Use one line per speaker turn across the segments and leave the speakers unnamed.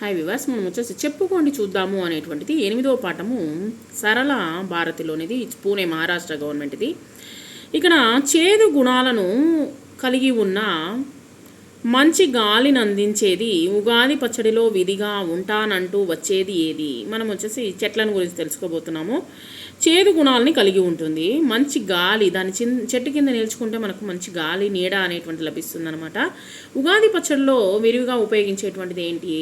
Hi వివాస్ మనం వచ్చేసి చెప్పుకోండి చూద్దాము అనేటువంటిది ఎనిమిదవ పాఠము సరళ భారతిలోనిది పూణే మహారాష్ట్ర గవర్నమెంట్ది. ఇక్కడ చేదు గుణాలను కలిగి ఉన్న మంచి గాలిని అందించేది ఉగాది పచ్చడిలో విధిగా ఉంటానంటూ వచ్చేది ఏది? మనం వచ్చేసి చెట్లను గురించి తెలుసుకోబోతున్నాము. చేదు గుణాలని కలిగి ఉంటుంది. మంచి గాలి దాని చిన్ చెట్టు కింద నిల్చుకుంటే మనకు మంచి గాలి నీడ అనేటువంటి లభిస్తుంది అనమాట ఉగాది పచ్చడిలో విరివిగా ఉపయోగించేటువంటిది ఏంటి?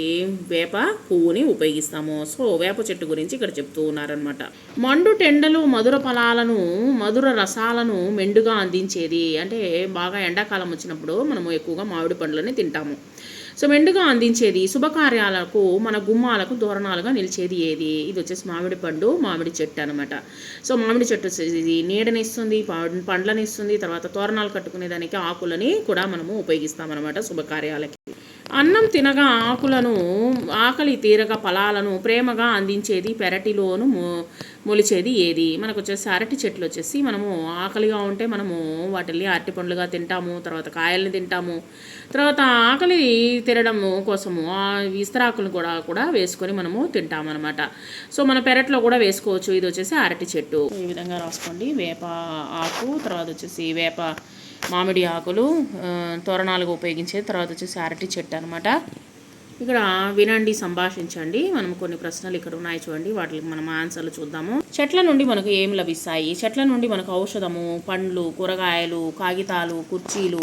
వేప పువ్వుని ఉపయోగిస్తాము. సో వేప చెట్టు గురించి ఇక్కడ చెప్తూ ఉన్నారనమాట మండు టెండలు మధుర ఫలాలను మధుర రసాలను మెండుగా అందించేది. అంటే బాగా ఎండాకాలం వచ్చినప్పుడు మనము ఎక్కువగా మామిడి పండ్లని తింటాము. సో మెండుగా అందించేది శుభకార్యాలకు మన గుమ్మాలకు దూరణాలుగా నిలిచేది ఏది? ఇది వచ్చేసి మామిడి పండు మామిడి చెట్టు అనమాట సో మామిడి చెట్టు వచ్చేసి ఇది నీడనిస్తుంది పండ్లని పండ్లనిస్తుంది తర్వాత తోరణాలు కట్టుకునేదానికి ఆకులని కూడా మనము ఉపయోగిస్తామన్నమాట శుభకార్యాలకి. అన్నం తినగా ఆకులను ఆకలి తీరగా ఫలాలను ప్రేమగా అందించేది పెరటిలోను మొ- మొలిచేది ఏది? మనకు వచ్చేసి అరటి చెట్లు వచ్చేసి మనము ఆకలిగా ఉంటే మనము వాటిని అరటి పండ్లుగా తింటాము తర్వాత కాయల్ని తింటాము. తర్వాత ఆకలి తినడం కోసము ఆ విస్తరాకులను కూడా కూడా వేసుకొని మనము తింటాము అనమాట సో మన పెరట్లో కూడా వేసుకోవచ్చు. ఇది వచ్చేసి అరటి చెట్టు. ఈ విధంగా రాసుకోండి. వేప ఆకు తర్వాత వచ్చేసి వేప మామిడి ఆకులు తోరణాలుగా ఉపయోగించేది తర్వాత వచ్చేసి అరటి చెట్టు అనమాట ఇక్కడ వినండి సంభాషించండి. మనం కొన్ని ప్రశ్నలు ఇక్కడ ఉన్నాయి చూడండి. వాటికి మనం ఆన్సర్లు చూద్దాము. చెట్ల నుండి మనకు ఏం లభిస్తాయి? చెట్ల నుండి మనకు ఔషధము పండ్లు కూరగాయలు కాగితాలు కుర్చీలు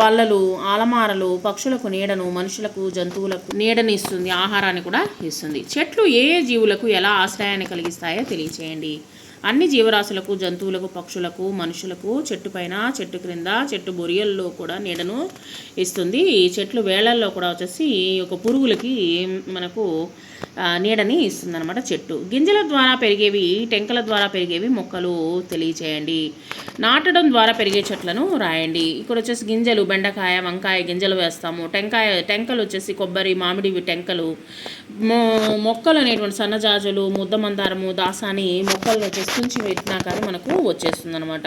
బల్లలు ఆలమారలు పక్షులకు నీడను మనుషులకు జంతువులకు నీడని ఇస్తుంది ఆహారాన్ని కూడా ఇస్తుంది. చెట్లు ఏ ఏ జీవులకు ఎలా ఆశ్రయాన్ని కలిగిస్తాయో తెలియచేయండి. అన్ని జీవరాశులకు జంతువులకు పక్షులకు మనుషులకు చెట్టు పైన చెట్టు క్రింద చెట్టు బొరియల్లో కూడా నీడను ఇస్తుంది. ఈ చెట్లు వేళల్లో కూడా వచ్చేసి ఒక పురుగులకి మనకు నీడని ఇస్తుంది అనమాట చెట్టు. గింజల ద్వారా పెరిగేవి టెంకల ద్వారా పెరిగేవి మొక్కలు తెలియచేయండి. నాటడం ద్వారా పెరిగే చెట్లను రాయండి. ఇక్కడ వచ్చేసి గింజలు బెండకాయ వంకాయ గింజలు వేస్తాము. టెంకాయ టెంకలు వచ్చేసి కొబ్బరి మామిడి టెంకలు. మొ మొక్కలు అనేటువంటి సన్నజాజులు ముద్ద మందారము దాసాని మొక్కలు వచ్చేసి తుంచి పెట్టినా కానీ మనకు వచ్చేస్తుంది అనమాట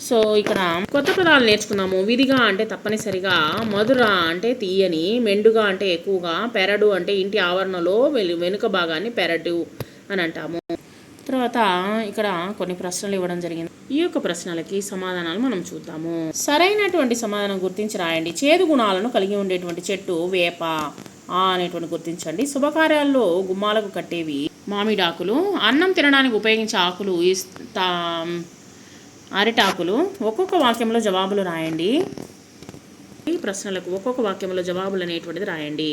సో ఇక్కడ కొత్త పదాలు నేర్చుకున్నాము. విధిగా అంటే తప్పనిసరిగా మధుర అంటే తీయని మెండుగా అంటే ఎక్కువగా పెరడు అంటే ఇంటి ఆవరణలో వెలు- వెనుక భాగాన్ని పెరటివ్ అని అంటాము. తర్వాత ఇక్కడ కొన్ని ప్రశ్నలు ఇవ్వడం జరిగింది. ఈ యొక్క ప్రశ్నలకి సమాధానాలు మనం చూద్దాము. సరైనటువంటి సమాధానం గుర్తించి రాయండి. చేదు గుణాలను కలిగి ఉండేటువంటి చెట్టు వేప ఆ అనేటువంటి గుర్తించండి. శుభకార్యాల్లో గుమ్మాలకు కట్టేవి మామిడాకులు. అన్నం తినడానికి ఉపయోగించే ఆకులు ఇస్తా అరిటాకులు. ఒక్కొక్క వాక్యంలో జవాబులు రాయండి. ప్రశ్నలకు ఒక్కొక్క వాక్యంలో జవాబులు అనేటువంటిది రాయండి.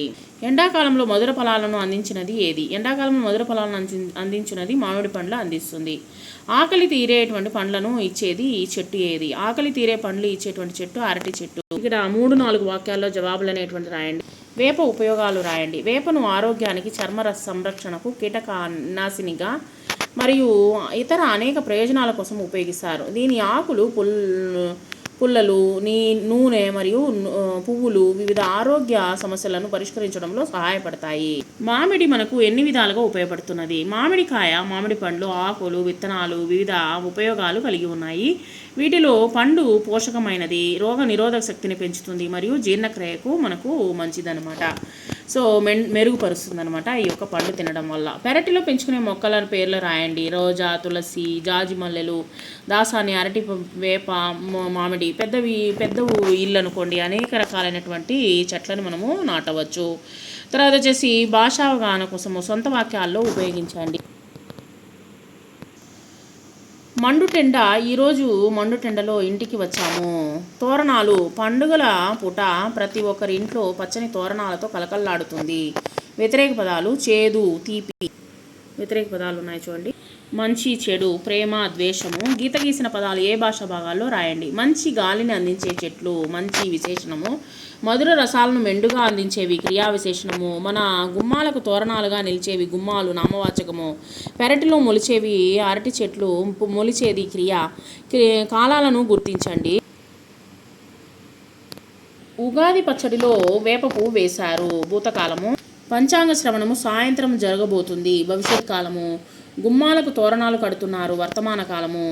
ఎండాకాలంలో మధుర ఫలాలను అందించినది ఏది? ఎండాకాలంలో మధుర ఫలాలను అంది అందించినది మామిడి పండ్లు అందిస్తుంది. ఆకలి తీరేటువంటి పండ్లను ఇచ్చేది ఈ చెట్టు ఏది? ఆకలి తీరే పండ్లు ఇచ్చేటువంటి చెట్టు అరటి చెట్టు. ఇక్కడ మూడు నాలుగు వాక్యాల్లో జవాబులు అనేటువంటి రాయండి. వేప ఉపయోగాలు రాయండి. వేపను ఆరోగ్యానికి చర్మర సంరక్షణకు కీటక నాశినిగా మరియు ఇతర అనేక ప్రయోజనాల కోసం ఉపయోగిస్తారు. దీని ఆకులు పుల్ పుల్లలు నీ నూనె మరియు పువ్వులు వివిధ ఆరోగ్య సమస్యలను పరిష్కరించడంలో సహాయపడతాయి. మామిడి మనకు ఎన్ని విధాలుగా ఉపయోగపడుతున్నది? మామిడికాయ మామిడి పండ్లు ఆకులు విత్తనాలు వివిధ ఉపయోగాలు కలిగి ఉన్నాయి. వీటిలో పండు పోషకమైనది రోగ నిరోధక శక్తిని పెంచుతుంది మరియు జీర్ణక్రియకు మనకు మంచిదనమాట సో మెన్ మెరుగుపరుస్తుంది అనమాట ఈ యొక్క పండు తినడం వల్ల. పెరటిలో పెంచుకునే మొక్కల పేర్లు రాయండి. రోజా తులసి జాజి మల్లెలు దాసాని అరటి వేప మామిడి పెద్దవి పెద్ద ఇల్లు అనుకోండి అనేక రకాలైనటువంటి చెట్లను మనము నాటవచ్చు. తర్వాత వచ్చేసి భాషావగాహన కోసము సొంత వాక్యాల్లో ఉపయోగించండి. మండుటెండ ఈరోజు మండుటెండలో ఇంటికి వచ్చాము. తోరణాలు పండుగల పూట ప్రతి ఒక్కరి ఇంట్లో పచ్చని తోరణాలతో కలకల్లాడుతుంది వ్యతిరేక పదాలు చేదు తీపి. వ్యతిరేక పదాలు ఉన్నాయి చూడండి. మంచి చెడు ప్రేమ ద్వేషము గీత గీసిన పదాలు ఏ భాష భాగాల్లో రాయండి. మంచి గాలిని అందించే చెట్లు మంచి విశేషణము మధుర రసాలను మెండుగా అందించేవి క్రియా విశేషణము మన గుమ్మాలకు తోరణాలుగా నిలిచేవి గుమ్మాలు నామవాచకము పెరటిలో మొలిచేవి అరటి చెట్లు మొలిచేది క్రియ క్రి- కాలాలను గుర్తించండి. ఉగాది పచ్చడిలో వేప పువ్వు వేశారు. భూతకాలము పంచాంగ శ్రవణము సాయంత్రం జరగబోతుంది. భవిష్యత్ కాలము గుమ్మాలకు తోరణాలు కడుతున్నారు వర్తమాన కాలము.